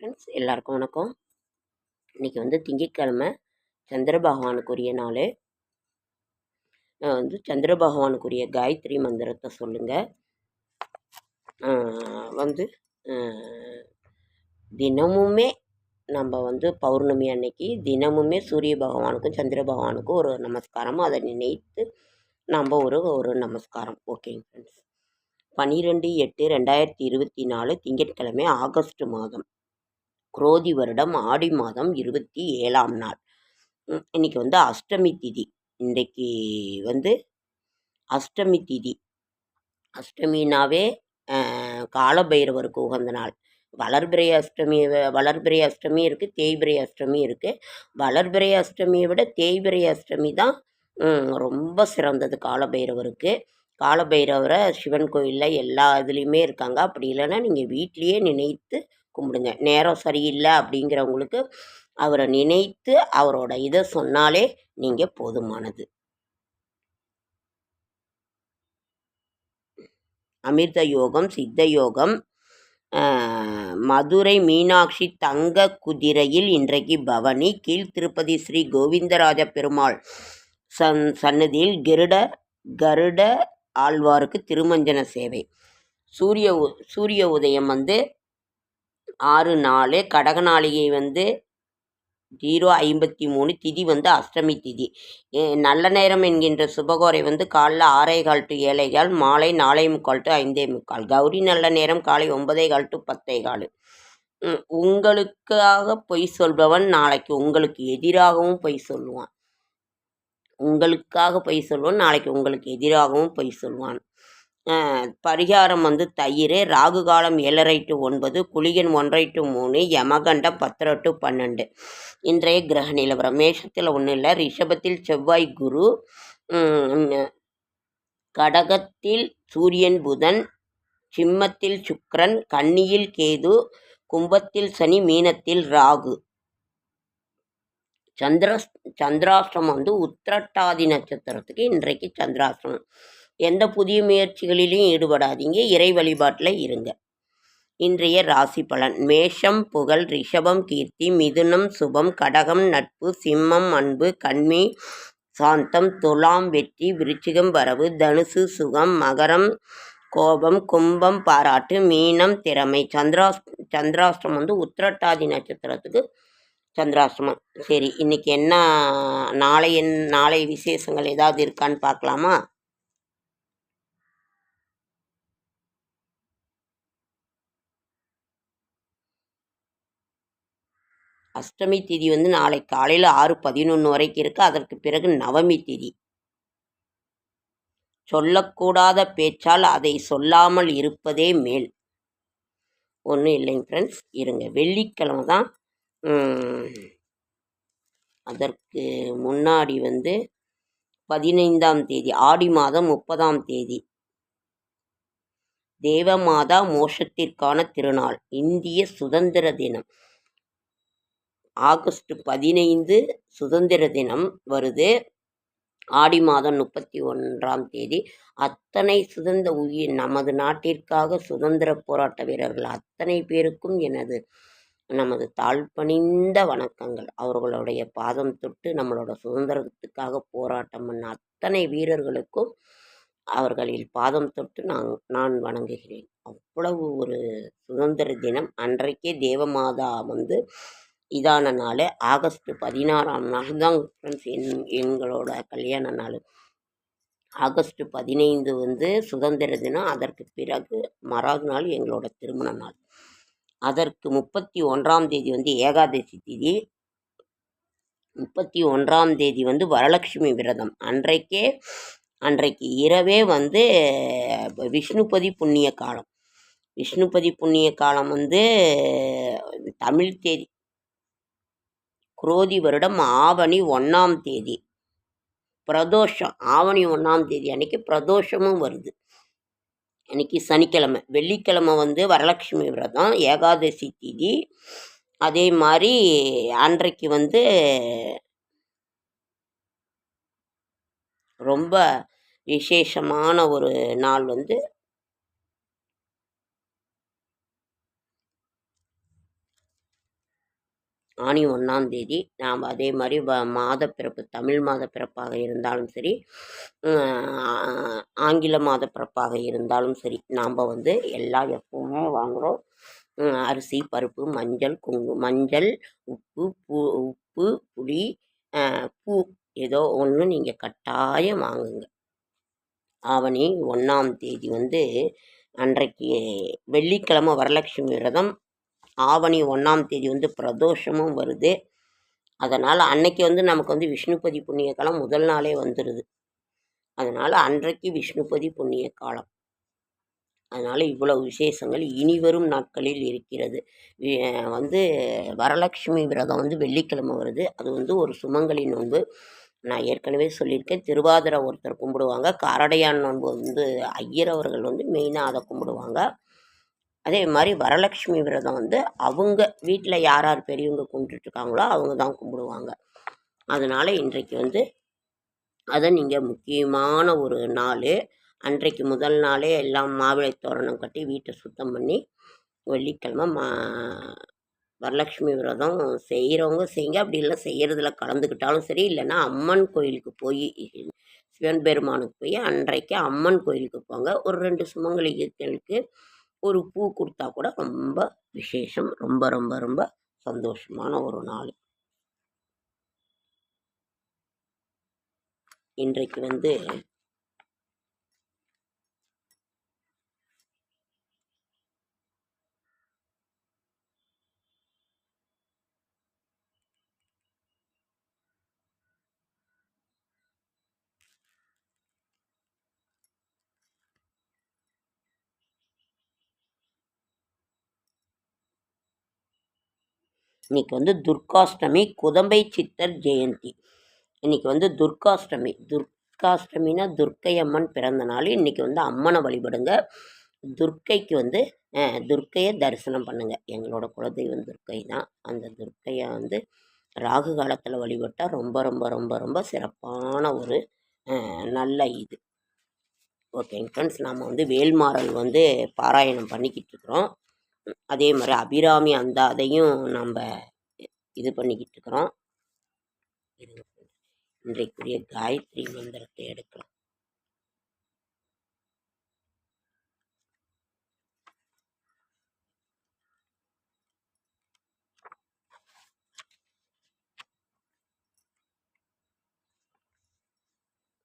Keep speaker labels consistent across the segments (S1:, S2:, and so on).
S1: Friends எல்லாருக்கும் வணக்கம். இன்றைக்கி வந்து திங்கட்கிழமை சந்திர பகவானுக்குரிய நாள். வந்து சந்திர பகவானுக்குரிய காயத்ரி மந்திரத்தை சொல்லுங்கள் வந்து தினமுமே நம்ம வந்து பௌர்ணமி அன்னைக்கு தினமுமே சூரிய பகவானுக்கும் சந்திர பகவானுக்கும் ஒரு நமஸ்காரம். அதை நினைத்து நம்ம ஒரு ஒரு நமஸ்காரம். ஓகேங்க ஃப்ரெண்ட்ஸ் பன்னிரெண்டு எட்டு ரெண்டாயிரத்தி இருபத்தி நாலு திங்கட்கிழமை ஆகஸ்ட் மாதம். குரோதி வருடம் ஆடி மாதம் இருபத்தி ஏழாம் நாள். இன்னைக்கு வந்து அஷ்டமி திதி. இன்றைக்கு வந்து அஷ்டமி திதி. அஷ்டமினாவே காலபைரவருக்கு உகந்த நாள். வளர்பிறை அஷ்டமி வளர்பிரை வளர்பிறை அஷ்டமி இருக்குது தேய்பிறை அஷ்டமி இருக்குது வளர்பிறை அஷ்டமியை விட தேய்பிறை அஷ்டமி தான் ரொம்ப சிறந்தது காலபைரவருக்கு. காலபைரவரை சிவன் கோயிலில் எல்லா இதுலேயுமே இருக்காங்க. அப்படி இல்லைன்னா நீங்கள் வீட்லேயே நினைத்து கும்பிடுங்க. நேரம் சரியில்லை அப்படிங்கிறவங்களுக்கு அவரை நினைத்து அவரோட இதை சொன்னாலே நீங்கள் போதுமானது. அமிர்த யோகம் சித்த யோகம் மதுரை மீனாட்சி தங்க குதிரையில் இன்றைக்கு பவனி கீழ் திருப்பதி ஸ்ரீ கோவிந்தராஜ பெருமாள் சன் சன்னதியில் கருட கருட ஆழ்வாருக்கு திருமஞ்சன சேவை. சூரிய உ- சூரிய உதயம் வந்து ஆறு நாலு கடகநாளிகை வந்து ஜீரோ ஐம்பத்தி மூணு திதி வந்து அஷ்டமி திதி. ஏ, நல்ல நேரம் என்கின்ற சுபகோரை வந்து காலைல ஆறே கால் டு ஏழை கால் மாலை நாலே முக்கால் டு ஐந்தே முக்கால். கௌரி நல்ல நேரம் காலை ஒன்பதே கால் டு பத்தே கால். உங்களுக்காக பொய் சொல்பவன் நாளைக்கு உங்களுக்கு எதிராகவும் பொய் சொல்லுவான். உங்களுக்காக பொய் சொல்லுவான் நாளைக்கு உங்களுக்கு எதிராகவும் பொய் சொல்லுவான் பரிகாரம் வந்து தயிர் ராகு காலம் ஏழரை டு ஒன்பது குளியன் ஒன்றரை டு மூணு யமகண்டம் பத்தரை டு பன்னெண்டு. இன்றைய கிரக நிலவரம். மேஷத்தில் ஒன்றும் இல்லை. ரிஷபத்தில் செவ்வாய் குரு. கடகத்தில் சூரியன் புதன் சிம்மத்தில் சுக்கரன் கன்னியில் கேது கும்பத்தில் சனி மீனத்தில் ராகு. சந்திர சந்திராஷ்டிரம் வந்து உத்திரட்டாதி நட்சத்திரத்துக்கு இன்றைக்கு சந்திராஷ்டிரம் எந்த புதிய முயற்சிகளிலும் ஈடுபடாதீங்க. இறை வழிபாட்டில் இருங்க. இன்றைய ராசி பலன். மேஷம் புகழ் ரிஷபம் கீர்த்தி மிதுனம் சுபம் கடகம் நட்பு சிம்மம் அன்பு கண்மி சாந்தம் துலாம் வெற்றி விருச்சிகம் வரவு தனுசு சுகம் மகரம் கோபம் கும்பம் பாராட்டு மீனம் திறமை. சந்திராஸ் சந்திராஷ்டிரம் வந்து உத்திரட்டாதி நட்சத்திரத்துக்கு சந்திராஷ்டிரமம் சரி இன்னைக்கு என்ன நாளை என் நாளை விசேஷங்கள் ஏதாவது இருக்கான்னு பார்க்கலாமா? அஷ்டமி திதி வந்து நாளை காலையில் ஆறு பதினொன்று வரைக்கும் இருக்குது அதற்கு பிறகு நவமி திதி. சொல்லக்கூடாத பேச்சால் அதை சொல்லாமல் இருப்பதே மேல். ஒன்றும் இல்லைங்க ஃப்ரெண்ட்ஸ் இருங்க. வெள்ளிக்கிழமை தான் அதற்கு முன்னாடி வந்து பதினைந்தாம் தேதி ஆடி மாதம் முப்பதாம் தேதி. தேவமாதா மோஷத்திற்கான திருநாள். இந்திய சுதந்திர தினம். ஆகஸ்ட் பதினைந்து சுதந்திர தினம் வருது. ஆடி மாதம் முப்பத்தி ஒன்றாம் தேதி. அத்தனை சுதந்திர உயிர் நமது நாட்டிற்காக சுதந்திர போராட்ட வீரர்கள் அத்தனை பேருக்கும் எனது நமது தாழ்பணிந்த வணக்கங்கள். அவர்களுடைய பாதம் தொட்டு நம்மளோட சுதந்திரத்துக்காக போராட்டம் பண்ண அத்தனை வீரர்களுக்கும் அவர்களில் பாதம் தொட்டு நான் நான் வணங்குகிறேன். அவ்வளவு ஒரு சுதந்திர தினம். அன்றைக்கே தேவமாதா வந்து இதான நாள். ஆகஸ்ட் பதினாறாம் நாள். தான் ஃப்ரெண்ட்ஸ் என் எங்களோட கல்யாண நாள். ஆகஸ்ட் பதினைந்து வந்து சுதந்திர தினம். அதற்கு பிறகு மறாவது நாள் எங்களோட திருமண நாள். அதற்கு முப்பத்தி ஒன்றாம் தேதி வந்து ஏகாதசி திதி. முப்பத்தி ஒன்றாம் தேதி வந்து வரலட்சுமி விரதம். அன்றைக்கே அன்றைக்கு இரவே வந்து விஷ்ணுபதி புண்ணிய காலம். விஷ்ணுபதி புண்ணிய காலம் வந்து தமிழ் தேதி குரோதி வருடம் ஆவணி ஒன்றாம் தேதி. பிரதோஷம் ஆவணி ஒன்றாம் தேதி. அன்னைக்கு பிரதோஷமும் வருது. அன்னைக்கு சனிக்கிழமை. வெள்ளிக்கிழமை வந்து வரலட்சுமி விரதம் ஏகாதசி தேதி. அதே மாதிரி அன்றைக்கு வந்து ரொம்ப விசேஷமான ஒரு நாள் வந்து ஆணி ஒன்றாம் தேதி நாம் அதே மாதிரி வ மாத பிறப்பு தமிழ் மாத பிறப்பாக இருந்தாலும் சரி ஆங்கில மாத பிறப்பாக இருந்தாலும் சரி நாம் வந்து எல்லா எப்பவுமே வாங்குகிறோம் அரிசி பருப்பு மஞ்சள் குங்கு மஞ்சள் உப்பு பூ உப்பு புளி பூ ஏதோ ஒன்று நீங்கள் கட்டாயம் வாங்குங்க. ஆவணி ஒன்றாம் தேதி வந்து அன்றைக்கு வெள்ளிக்கிழமை வரலட்சுமி விரதம் ஆவணி ஒன்றாம் தேதி வந்து பிரதோஷமும் வருது. அதனால் அன்னைக்கு வந்து நமக்கு வந்து விஷ்ணுபதி புண்ணிய காலம் முதல் நாளே வந்துடுது அதனால் அன்றைக்கு விஷ்ணுபதி புண்ணிய காலம். அதனால் இவ்வளவு விசேஷங்கள் இனி வரும் நாட்களில் இருக்கிறது. வி- வந்து வரலட்சுமி விரதம் வந்து வெள்ளிக்கிழமை வருது. அது வந்து ஒரு சுமங்கலி நோன்பு. நான் ஏற்கனவே சொல்லியிருக்கேன். திருவாதிரை ஒருத்தர் கும்பிடுவாங்க. காரடையான் நோன்பு வந்து ஐயர் அவர்கள் வந்து மெயினாக அதை கும்பிடுவாங்க. அதே மாதிரி வரலட்சுமி விரதம் வந்து அவங்க வீட்டில் யார் யார் பெரியவங்க கும்பிட்டுட்ருக்காங்களோ அவங்க தான் கும்பிடுவாங்க. அதனால் இன்றைக்கு வந்து அதை நீங்கள் முக்கியமான ஒரு நாள் அன்றைக்கு முதல் நாளே எல்லாம் மாவிளை தோரணம் கட்டி வீட்டை சுத்தம் பண்ணி வெள்ளிக்கிழமை மா வரலட்சுமி விரதம் செய்கிறவங்க செய்யுங்க. அப்படி இல்லை செய்கிறதுல கலந்துக்கிட்டாலும் சரி இல்லைன்னா அம்மன் கோயிலுக்கு போய் சிவன் பெருமானுக்கு போய் அன்றைக்கு அம்மன் கோயிலுக்கு போங்க. ஒரு ரெண்டு சுமங்கலிகளுக்கு ஒரு பூ கொடுத்தா கூட ரொம்ப விசேஷம் ரொம்ப ரொம்ப ரொம்ப சந்தோஷமான ஒரு நாள். இன்றைக்கு வந்து இன்னைக்கு வந்து துர்காஷ்டமி குதம்பை சித்தர் ஜெயந்தி. இன்னைக்கு வந்து துர்காஷ்டமி. துர்காஷ்டமினா துர்க்கை அம்மன் பிறந்த நாள். இன்னைக்கு வந்து அம்மனை வழிபடுங்க. துர்க்கைக்கு வந்து துர்க்கையை தரிசனம் பண்ணுங்க. எங்களோட குலதெய்வம் துர்க்கை தான். அந்த துர்க்கையை வந்து ராகு காலத்தில் வழிபட்டால் ரொம்ப ரொம்ப ரொம்ப ரொம்ப சிறப்பான ஒரு நல்ல இது. ஓகேங்க ஃப்ரெண்ட்ஸ் நாம் வந்து வேல்மாறல் வந்து பாராயணம் பண்ணிக்கிட்டு இருக்கிறோம். அதே மாதிரி அபிராமி அந்த அதையும் நம்ம இது பண்ணிக்கிட்டு இருக்கிறோம். இன்றைக்குரிய காயத்ரி மந்திரத்தை எடுக்கலாம்.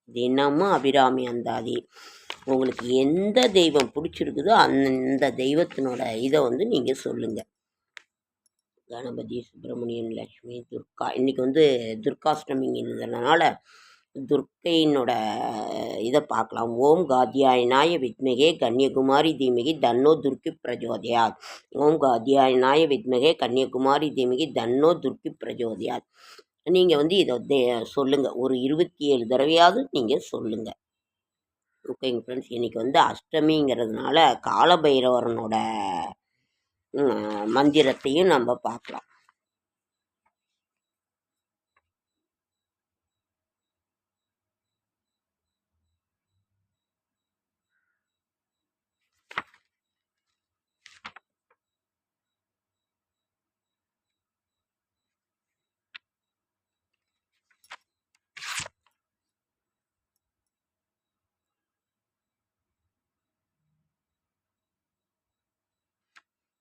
S1: தினமும் அபிராமி அந்தாதி உங்களுக்கு எந்த தெய்வம் பிடிச்சிருக்குதோ அந்த தெய்வத்தினோட இதை வந்து நீங்கள் சொல்லுங்கள் கணபதி சுப்பிரமணியன் லக்ஷ்மி துர்கா. இன்றைக்கி வந்து துர்காஷ்டமிங்கிறதுனால துர்க்கையினோட இதை பார்க்கலாம். ஓம் காத்தியாயனாய வித்மகே கன்னியகுமாரி தீமகி தன்னோ துர்க்கி பிரஜோதயாத். ஓம் காத்தியாயனாய வித்மகே கன்னியகுமாரி தீமகி தன்னோ துர்க்கி பிரஜோதயாத். நீங்கள் வந்து இதை சொல்லுங்கள் ஒரு இருபத்தி ஏழு தடவையாவது நீங்கள் சொல்லுங்கள் ஓகேங்க ஃப்ரெண்ட்ஸ் இன்னைக்கு வந்து அஷ்டமிங்கிறதுனால காலபைரவரனோட மந்திரத்தையும் நம்ம பார்க்கலாம்.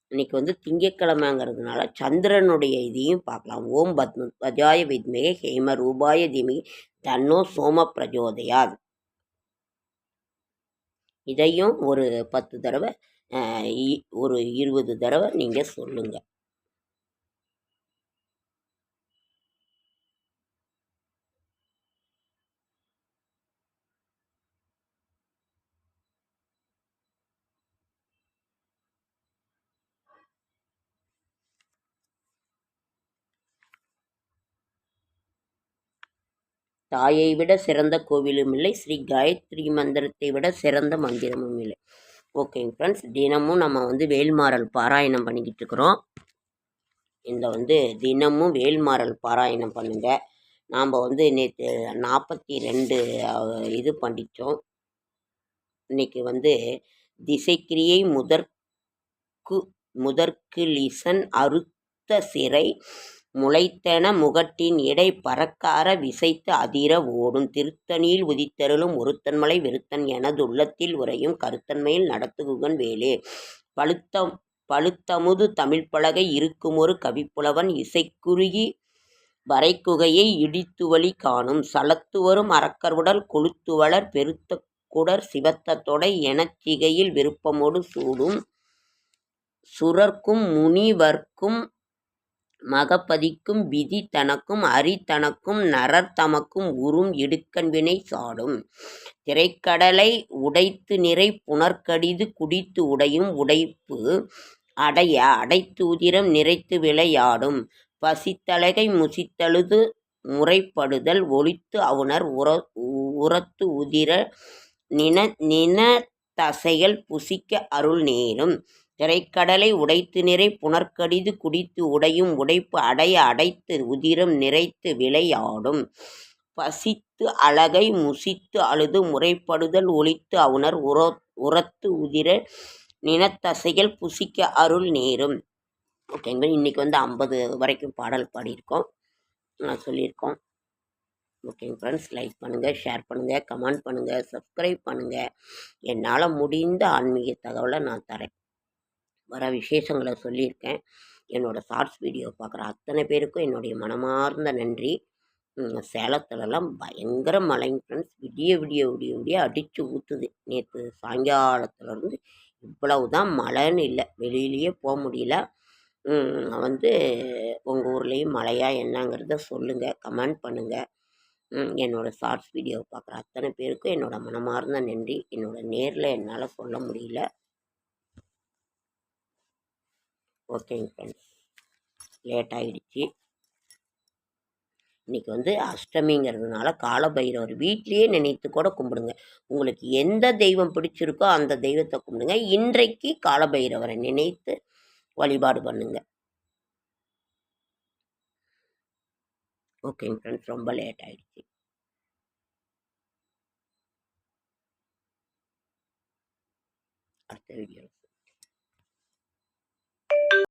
S1: இன்னைக்கு வந்து திங்கக்கிழமைங்கிறதுனால சந்திரனுடைய இதையும் பார்க்கலாம். ஓம் பத்ம பஜாய வித்மகே ஹேம ரூபாய தீமகி தன்னோ சோம பிரஜோதயாத். இதையும் ஒரு பத்து தடவை இ- ஒரு இருபது தடவை நீங்கள் சொல்லுங்கள் தாயை விட சிறந்த கோவிலும் இல்லை. ஸ்ரீ காயத்ரி மந்திரத்தை விட சிறந்த மந்திரமும் இல்லை. ஓகேங்க ஃப்ரெண்ட்ஸ் தினமும் நம்ம வந்து வேல்மாறல் பாராயணம் பண்ணிக்கிட்டு இருக்கிறோம். இந்த வந்து தினமும் வேல்மாறல் பாராயணம் பண்ணுங்க. நாம் வந்து நேற்று நாற்பத்தி ரெண்டு இது பண்ணிட்டோம் இன்னைக்கு வந்து திசைக்கிரியை முதற்கு முதற்கு லிசன் அறுத்த சிறை முளைத்தென முகட்டின் இடை பறக்கார விசைத்து அதிர ஓடும். திருத்தணியில் உதித்தருளும் ஒருத்தன்மலை வெறுத்தன் எனதுள்ளத்தில் உறையும் கருத்தன்மையில் நடத்துகுகன் வேலே. பழுத்த பழுத்தமுது தமிழ்ப்பலகை இருக்குமொரு கவிப்புலவன் இசைக்குறுகி வரைக்குகையை இடித்துவழி காணும். சலத்துவரும் அறக்கருடல் கொளுத்துவளர் பெருத்த குடர் சிவத்த தொடை எனச்சிகையில் விருப்பமோடு சூடும். சுரர்க்கும் முனிவர்க்கும் மகபதிக்கும் விதி தனக்கும் அரி தனக்கும் நரர் தமக்கும் உறும் இடுக்கண் வினை சாடும். திரைக்கடலை உடைத்து நிறை புனர்கடிது குடித்து உடையும் உடைப்பு அடைய அடைத்து உதிரம் நிறைத்து விளையாடும். பசித்தழகை முசித்தழுது முறைப்படுதல் ஒழித்து அவுணர் உர உரத்து உதிர நின நின தசைகள் புசிக்க அருள் நேரும். திரைக்கடலை உடைத்து நிறை புனற்கடிது குடித்து உடையும் உடைப்பு அடைய அடைத்து உதிரம் நிறைத்து விளையாடும் பசித்து அழகை முசித்து அழுது முறைப்படுதல் ஒழித்து அவுணர் உர உரத்து உதிர நினத்தசைகள் புசிக்க அருள் நேரும். ஓகேங்களா இன்றைக்கி வந்து ஐம்பது வரைக்கும் பாடல் பாடியிருக்கோம். நான் சொல்லியிருக்கோம். ஓகேங்க ஃப்ரெண்ட்ஸ் லைக் பண்ணுங்கள் ஷேர் பண்ணுங்கள் கமெண்ட் பண்ணுங்கள் சப்ஸ்கிரைப் பண்ணுங்கள் என்னால் முடிந்த ஆன்மீக தகவலை நான் தரேன். வர விசேஷங்களை சொல்லியிருக்கேன். என்னோடய ஷார்ட்ஸ் வீடியோ பார்க்குற அத்தனை பேருக்கும் என்னுடைய மனமார்ந்த நன்றி. சேலத்துலலாம் பயங்கர மழைங்க ஃப்ரெண்ட்ஸ் விடிய விடிய விடிய விடிய அடித்து ஊற்றுது நேற்று சாயங்காலத்துலேருந்து இவ்வளவு தான் மழைன்னு இல்லை. வெளியிலேயே போக முடியல. வந்து உங்கள் ஊர்லேயும் மழையா என்னங்கிறத சொல்லுங்கள் கமெண்ட் பண்ணுங்கள் என்னோடய ஷார்ட்ஸ் வீடியோ பார்க்குற அத்தனை பேருக்கும் என்னோடய மனமார்ந்த நன்றி. என்னோடய நேரில் என்னால் சொல்ல முடியல. ஓகேங்க ஃப்ரெண்ட்ஸ் லேட் ஆகிடுச்சு இன்றைக்கி வந்து அஷ்டமிங்கிறதுனால காலபைரவர் வீட்லேயே நினைத்து கூட கும்பிடுங்க. உங்களுக்கு எந்த தெய்வம் பிடிச்சிருக்கோ அந்த தெய்வத்தை கும்பிடுங்க. இன்றைக்கு காலபைரவரை நினைத்து வழிபாடு பண்ணுங்க. ஓகேங்க ஃப்ரெண்ட்ஸ் ரொம்ப லேட் ஆகிடுச்சு அடுத்த வீடியோ